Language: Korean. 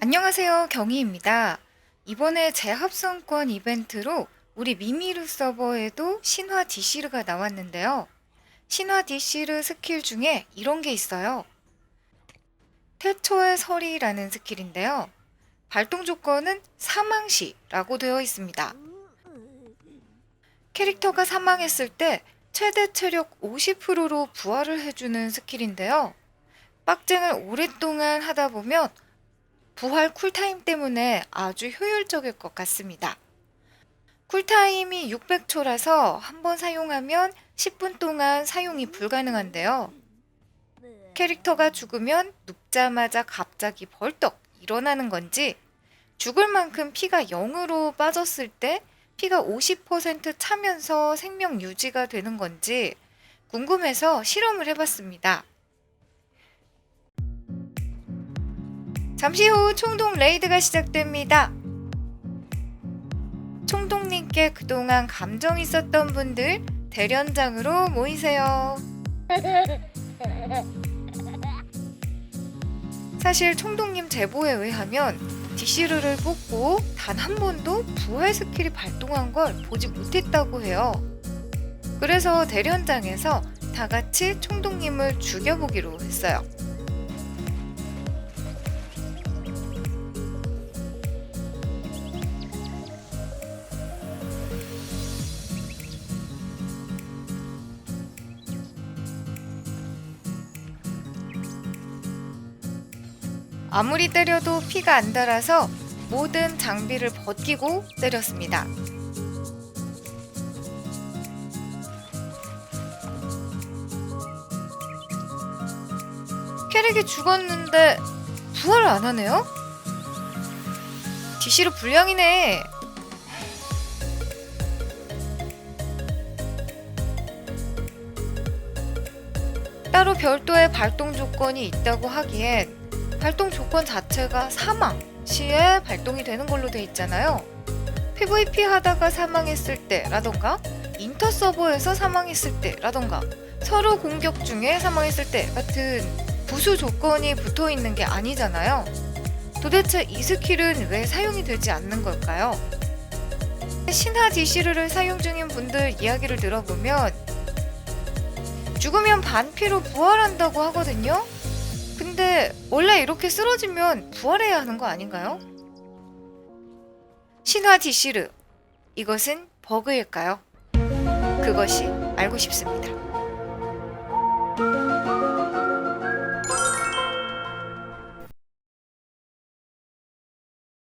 안녕하세요. 경희입니다. 이번에 재합성권 이벤트로 우리 미미르 서버에도 신화 디시르가 나왔는데요. 신화 디시르 스킬 중에 이런 게 있어요. 태초의 설이라는 스킬인데요. 발동 조건은 사망시라고 되어 있습니다. 캐릭터가 사망했을 때 최대 체력 50%로 부활을 해주는 스킬인데요. 빡쟁을 오랫동안 하다 보면 부활 쿨타임 때문에 아주 효율적일 것 같습니다. 쿨타임이 600초라서 한 번 사용하면 10분 동안 사용이 불가능한데요. 캐릭터가 죽으면 눕자마자 갑자기 벌떡 일어나는 건지 죽을 만큼 피가 0으로 빠졌을 때 피가 50% 차면서 생명 유지가 되는 건지 궁금해서 실험을 해봤습니다. 잠시 후 총동 레이드가 시작됩니다. 총동님께 그동안 감정 있었던 분들 대련장으로 모이세요. 사실 총동님 제보에 의하면 디시르를 뽑고 단 한 번도 부활 스킬이 발동한 걸 보지 못했다고 해요. 그래서 대련장에서 다 같이 총동님을 죽여보기로 했어요. 아무리 때려도 피가 안 달아서 모든 장비를 벗기고 때렸습니다. 캐릭이 죽었는데 부활을 안 하네요? 디시로 불량이네. 따로 별도의 발동 조건이 있다고 하기엔 발동 조건 자체가 사망 시에 발동이 되는 걸로 돼 있잖아요. PVP 하다가 사망했을 때라던가 인터 서버에서 사망했을 때라던가 서로 공격 중에 사망했을 때 같은 부수 조건이 붙어 있는 게 아니잖아요. 도대체 이 스킬은 왜 사용이 되지 않는 걸까요? 신하 디시르를 사용 중인 분들 이야기를 들어보면 죽으면 반피로 부활한다고 하거든요. 근데 원래 이렇게 쓰러지면 부활해야 하는 거 아닌가요? 신화 디시르 이것은 버그일까요? 그것이 알고 싶습니다.